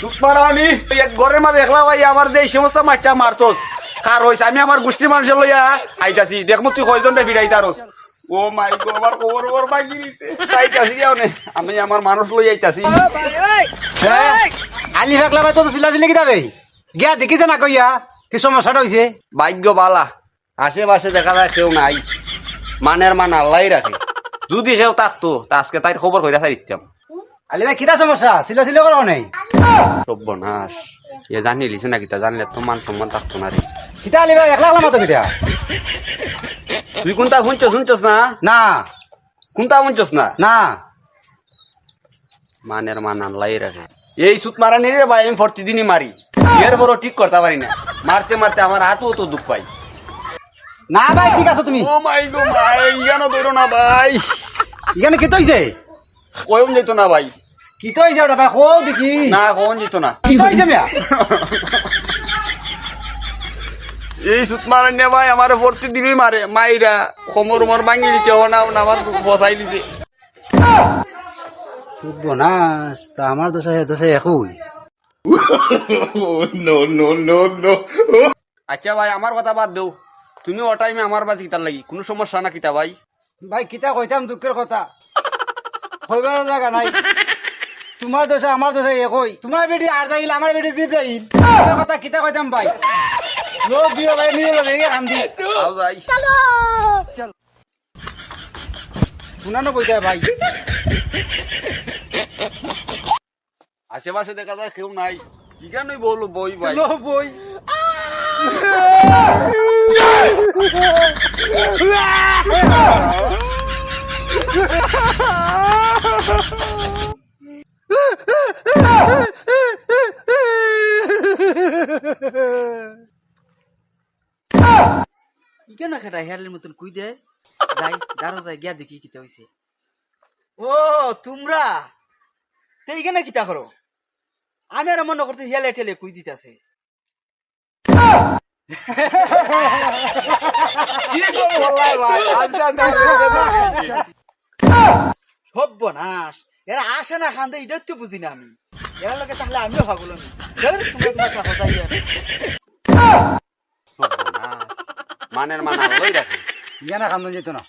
সুতমারানি এক ঘরের মাঝে একলা ভাই আমার যে সমস্ত মাছটা মারতোস কার হইছে? আমি আমার গোষ্ঠীর মানুষের লইয়া আইতাছি। দেখমু তুই কয়জন রে ভিড়াইতারস ও মাই গো আমার খবর বাকি দিছে আইতাছি আমি আমার মানুষ লই আইতাছি। আলি ফেকলা ভাই তো চিলা চিলি কিতা বে? গিয়া দেখিছে না কইয়া? কি সমস্যাটা হইছে? ভাগ্য বালা। আশেপাশে দেখা যায় কেউ নাই। মানের মান আল্লাহ রাখে। যদি কেউ থাকতো তা আজকে তাই খবর কইরা সারিতাম আলি ভাই কিতা সমস্যা? চিলা চিলি করো নাই? সর্বনাশ। এ জানি লিছে নাকি তা জানলে তো মান সম্মান থাকতো না রে। কিতা আলি ভাই একলা একলা মাতো কিতা? তুই কোনটা শুনছস শুনছস না? না। কোনটা শুনছস না? না। মানের মান আল্লাহ রাখে। এই সুত মারা নিয়ে রে ভাই আমি প্রতিদিনই মারি। এর বড় ঠিক করতে পারি না। মারতে মারতে আমার হাতও তো দুঃখ পাই। না ভাই ঠিক আছে তুমি? ও মাই গো ভাই ইয়ানো ধরো না ভাই। এখানে কিতা হইছে কয়ম যেত না ভাই। কিতা হইছে ওটা ভাই? কো দেখি। না কোন যেত না। কিতা হইছে মিয়া? এই সুত মারা নিয়ে ভাই আমার প্রতিদিনই মারে। মাইরা কোমর উমর ভাঙি দিতে ও না না আমার বসাই দিতে সর্বনাশ তা আমার দোষে দোষে একই। আচ্ছা ভাই আমার কথা বাদ দেও। তুমি ও টাইমে আমার বাদ কিতার লাগি কোনো সমস্যা না কিতা ভাই? ভাই কিতা কইতাম দুঃখের কথা? কইবার জায়গা নাই। তোমার দোষে আমার দোষে একই। তোমার বেটি আর যাইল আমার বেটি জিপ যাইল কথা কিতা কইতাম ভাই? লোক দিও ভাই নিয়ে লবে এই কাম দি আও যাই শুনানো কইতা ভাই। আশেপাশে দেখা যায় কেউ নাই। কি কেন বলল বই ভাই। লো বই। ইকেন না খেটা হেয়ারের মতন কুই দে। যাই দাঁড়ো যাই, গিয়া দেখি কিতা হইছে ও তোমরা, তে ইকেনে কিতা করো আমি আর মনে করতে হেলে ঠেলে কুই দিতাছে। সর্বনাশ এরা আসে না খান্দে এটা তো বুঝি না আমি। এরা লোকে তাহলে আমিও ভাগলো না তোমরা। মানের মান আল্লাহই রাখে ইয়ানা খান্দন যেত না